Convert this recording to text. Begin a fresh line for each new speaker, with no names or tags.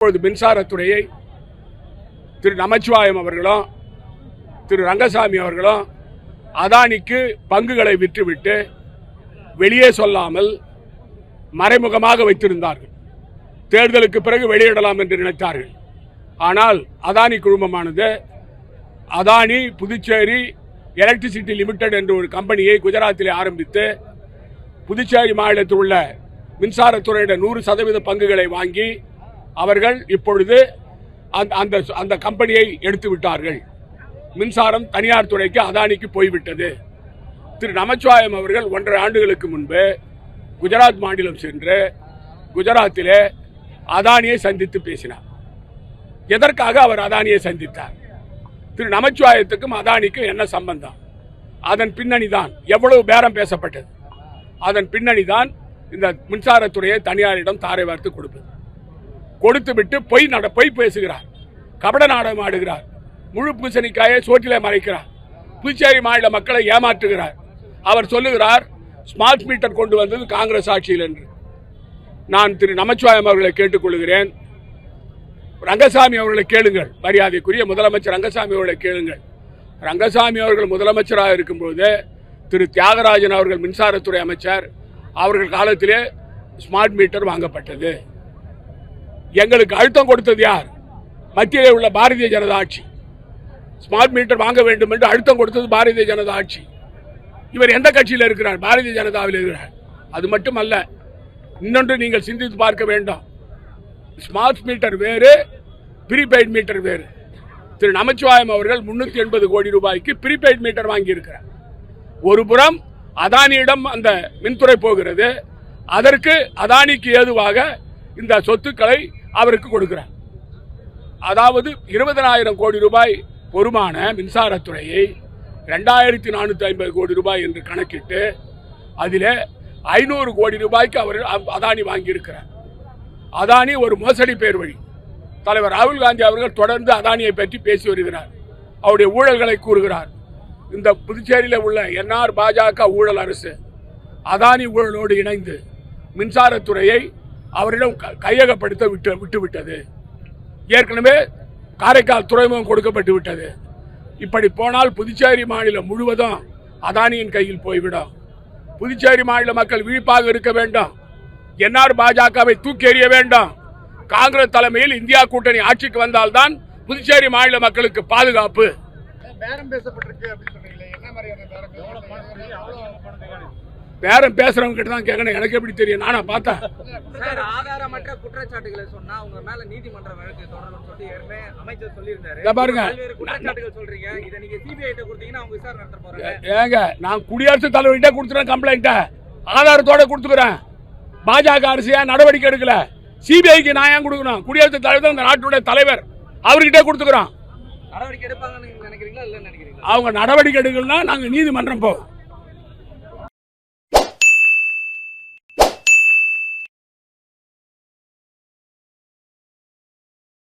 இப்பொழுது மின்சாரத்துறையை திரு நமச்சிவாயம் அவர்களும் திரு ரங்கசாமி அவர்களும் அதானிக்கு பங்குகளை விற்றுவிட்டு வெளியே சொல்லாமல் மறைமுகமாக வைத்திருந்தார்கள். தேர்தலுக்கு பிறகு வெளியிடலாம் என்று நினைத்தார்கள். ஆனால் அதானி குழுமமானது அதானி புதுச்சேரி எலக்ட்ரிசிட்டி லிமிடெட் என்ற ஒரு கம்பெனியை குஜராத்தில் ஆரம்பித்து புதுச்சேரி மாநிலத்தில் உள்ள மின்சாரத்துறையிட நூறு சதவீத பங்குகளை வாங்கி அவர்கள் இப்பொழுது அந்த அந்த அந்த கம்பெனியை எடுத்து விட்டார்கள் மின்சாரம் தனியார் துறைக்கு அதானிக்கு போய்விட்டது. திரு நமச்சிவாயம் அவர்கள் ஒன்றரை ஆண்டுகளுக்கு முன்பு குஜராத் மாநிலம் சென்று குஜராத்திலே அதானியை சந்தித்து பேசினார். எதற்காக அவர் அதானியை சந்தித்தார்? திரு நமச்சிவாயத்துக்கும் அதானிக்கும் என்ன சம்பந்தம்? அதன் பின்னணி தான் எவ்வளவு பேரம் பேசப்பட்டது? அதன் பின்னணி தான் இந்த மின்சாரத்துறையை தனியாரிடம் தாரை வார்த்து கொடுப்பது. கொடுத்து விட்டு பொய் நட பொய் பேசுகிறார். கபட நாடகம் ஆடுகிறார். முழு பூசணிக்காயை சோற்றிலே மறைக்கிறார். புதுச்சேரி மாநில மக்களை ஏமாற்றுகிறார். அவர் சொல்லுகிறார் ஸ்மார்ட் மீட்டர் கொண்டு வந்தது காங்கிரஸ் ஆட்சியில் என்று. நான் திரு நமச்சிவாயம் அவர்களை கேட்டுக்கொள்கிறேன். ரங்கசாமி அவர்களை கேளுங்கள். மரியாதைக்குரிய முதலமைச்சர் ரங்கசாமி அவர்களை கேளுங்கள். ரங்கசாமி அவர்கள் முதலமைச்சராக இருக்கும்போது திரு தியாகராஜன் அவர்கள் மின்சாரத்துறை அமைச்சர் அவர்கள் காலத்திலே ஸ்மார்ட் மீட்டர் வாங்கப்பட்டது. எங்களுக்கு அழுத்தம் கொடுத்தது யார்? மத்தியிலே உள்ள பாரதிய ஜனதா ஆட்சி. ஸ்மார்ட் மீட்டர் வாங்க வேண்டும் என்று அழுத்தம் கொடுத்தது பாரதிய ஜனதா ஆட்சி. இவர் எந்த கட்சியில் இருக்கிறார்? பாரதிய ஜனதாவில் இருக்கிறார். அது மட்டுமல்ல இன்னொன்று நீங்கள் சிந்தித்து பார்க்க வேண்டும். ஸ்மார்ட் மீட்டர் வேறு ப்ரீபெய்ட் மீட்டர் வேறு. திரு நமச்சிவாயம் அவர்கள் முன்னூத்தி எண்பது கோடி ரூபாய்க்கு ப்ரீபெய்ட் மீட்டர் வாங்கியிருக்கிறார். ஒரு புறம் அதானியிடம் அந்த மின்துறை போகிறது. அதற்கு அதானிக்கு ஏதுவாக இந்த சொத்துக்களை அவருக்கு கொடுக்கிறார். அதாவது இருபதனாயிரம் கோடி ரூபாய் பொறுமான மின்சாரத்துறையை ரெண்டாயிரத்தி நானூற்றி ஐம்பது கோடி ரூபாய் என்று கணக்கிட்டு அதில் ஐநூறு கோடி ரூபாய்க்கு அவர் அ- அதானி வாங்கியிருக்கிறார். அதானி ஒரு மோசடி பேர் வழி. தலைவர் ராகுல் காந்தி அவர்கள் தொடர்ந்து அதானியை பற்றி பேசி வருகிறார். அவருடைய ஊழல்களை கூறுகிறார். இந்த புதுச்சேரியில் உள்ள என்ஆர் பாஜக ஊழல் அரசு அதானி ஊழலோடு இணைந்து மின்சாரத்துறையை அவரிடம் க- கையகப்படுத்த விட்டு விட்டுவிட்டது. ஏற்கனவே காரைக்கால் துறைமுகம் கொடுக்கப்பட்டு விட்டது. இப்படி போனால் புதுச்சேரி மாநிலம் முழுவதும் அதானியின் கையில் போய்விடும். புதுச்சேரி மாநில மக்கள் விழிப்பாக இருக்க வேண்டும். என்ஆர் பாஜகவை தூக்கி எறிய வேண்டும். காங்கிரஸ் தலைமையில் இந்தியா கூட்டணி ஆட்சிக்கு வந்தால்தான் புதுச்சேரி மாநில மக்களுக்கு பாதுகாப்பு.
பேரம் பேசப்பட்டிருக்கு அப்படின்னு சொன்னீங்களே என்ன மாதிரியான பேரம்
பேரம் பேசுறவங்க கிட்ட தான் கேட்கணும் எனக்கு எப்படி தெரியும்? நானா பார்த்தேன்
சார் ஆதாரமற்ற குற்றச்சாட்டுகளை சொன்னா உங்க மேல நீதிமன்ற வழக்கு தொடரும் சொல்லி ஏற்கனவே அமைச்சர் சொல்லியிருந்தாரு.
பாருங்க.
குற்றச்சாட்டுகள் சொல்றீங்க. இதை நீங்க சிபிஐ கிட்ட கொடுத்தீங்கன்னா அவங்க விசாரணை நடத்த போறாங்க.
ஏங்க நான் குடியரசுத் தலைவர்கிட்ட கொடுத்துறேன் கம்ப்ளைண்ட்டை ஆதாரத்தோட கொடுத்துக்கிறேன். பாஜக அரசு ஏன் நடவடிக்கை எடுக்கல? சிபிஐக்கு நான் ஏன் கொடுக்கணும்? குடியரசுத் தலைவர் தான் இந்த நாட்டுடைய தலைவர். அவர்கிட்ட கொடுத்துக்கிறோம்.
நடவடிக்கை எடுப்பாங்கன்னு நினைக்கிறீங்களா? இல்லன்னு நினைக்கிறீங்களா?
அவங்க நடவடிக்கை எடுக்கலன்னா நாங்கள் நீதிமன்றம் போவோம்.